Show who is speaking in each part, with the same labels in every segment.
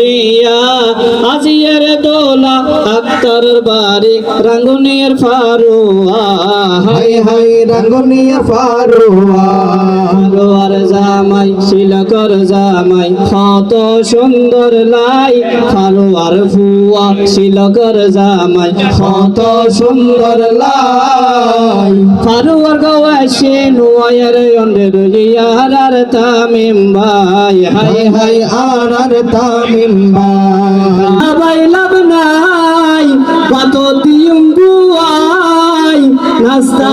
Speaker 1: রিয়া আজিয়ার দোলা আক্তারের বাড়ি রাঙ্গুনিয়ার ফারুয়া।
Speaker 2: হাই হাই রাঙ্গুনিয়া ফারুয়া।
Speaker 1: ফারুয়ার জামাই শিলকর জামাই কত সুন্দর লাই। ফারুয়ার ফুয়া শিলকর জামাই কত সুন্দর লাই। ফারুয়ার গওয়াসে নুয়ায়ের অন্ডের ইয়ার আর তামিম ভাই। হাই
Speaker 2: হাই হাই আর আর তামিম ভাই
Speaker 1: লাভ নাই, কত দিয়ম গুয়াই নাস্তা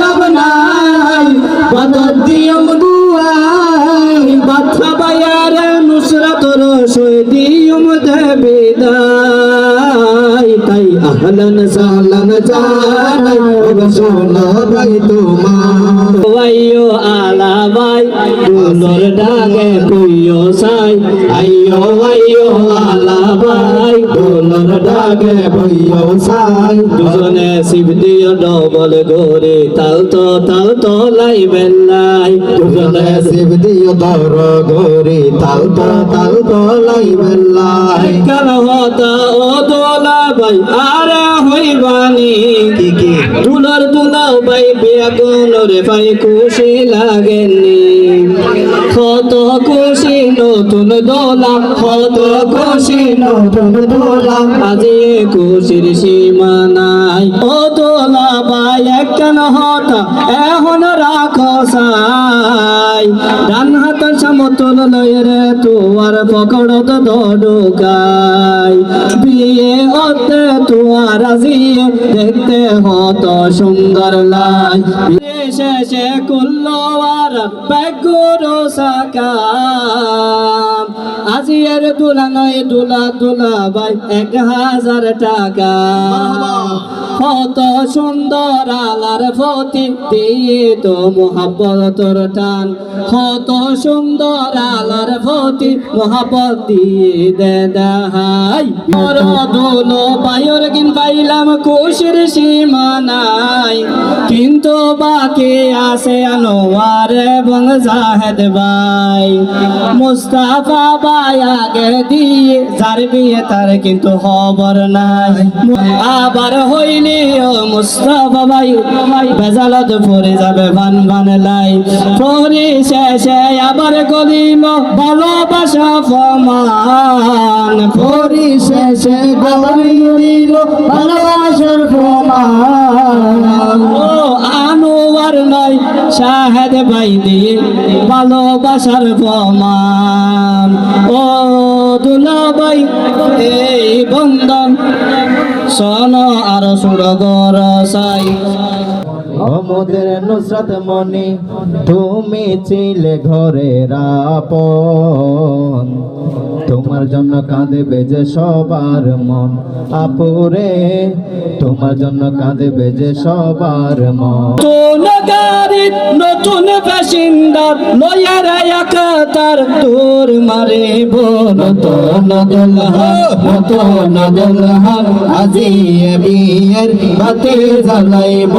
Speaker 1: লাভ নাই, কত দিয়ম গুয়াই বাচ্চা বায়ার নুসরাতর সই দিয়ম দেবে দাই, তাই আহলান সালান জানাই
Speaker 2: সোনা ভাই তোমার।
Speaker 1: ওয়াইয়ো আলা ভাই দুলর ডাগে কইয়ো সাই আলা ভাই দুলর ডাগে
Speaker 2: বইয় সাই
Speaker 1: দুজনে শিব দিও ডবল গোরে তাল তো তাল তো লাই বেলাই দুজনে
Speaker 2: শিব দিও দর গরি
Speaker 1: আরে দুলাও ভাই রে ভাই, খুশি লাগেনি কত খুশি নতুন দোলা, কত খুশি নতুন দোলা। আজি খুশির সীমা নাই। ও দোলা ভাই, একখান হতা এখন রাখো সাই। ডান হাত সমতল লয় রে, তুয়ার পকড়ত দডুকাই। বিয়ে হতে তুয়ার আজিয়ে দেখতে হত সুন্দর লাই। শেষে করল গুরু সাকাম। আজিয়ের দুলা নয় দুলা দুলা ভাই এক হাজার টাকা। কত সুন্দর আলার ফতি দিয়ে তো মোহাব্বতর টান। কত সুন্দর আলার ফতি মোহাব্বত দিয়ে দে দাহাই মোর দোলো পায়র কিন পাইলাম খুশির সীমা নাই কিন্তু বাকি আছে আনোয়ার এবং জাহেদ ভাই। মুস্তাফা ভাই আগে দিয়ে যার বিয়ে তার কিন্তু খবর নাই। আবার হইলি ভাই বেজালত পরে যাবে ভান ভান লাই। পরে শেষে আবার গলিল ভালোবাসা ফমান
Speaker 2: পরিশেষে গরিল ভালোবাসার প্রমাণ।
Speaker 1: ও শাহেদ ভাই দিয়ে ভালোবাসার প্রমাণ। ও দুলা ভাই এই বন্ধন সন আর সুরগর সাই।
Speaker 2: অমদের নুসরাত মনি তুমি ছিলে ঘরের আপন। তোমার জন্য কাঁদবে যে সবার মন আপুরে তোমার জন্য কাঁদবে যে সবার মন।
Speaker 1: নতুন গাড়ি নতুন প্যাসেঞ্জার লয়ার একাতার তোর মারে নতুন দুলহা
Speaker 2: নতুন দুলহা আজি বিয়ের বাতি জ্বালাইব।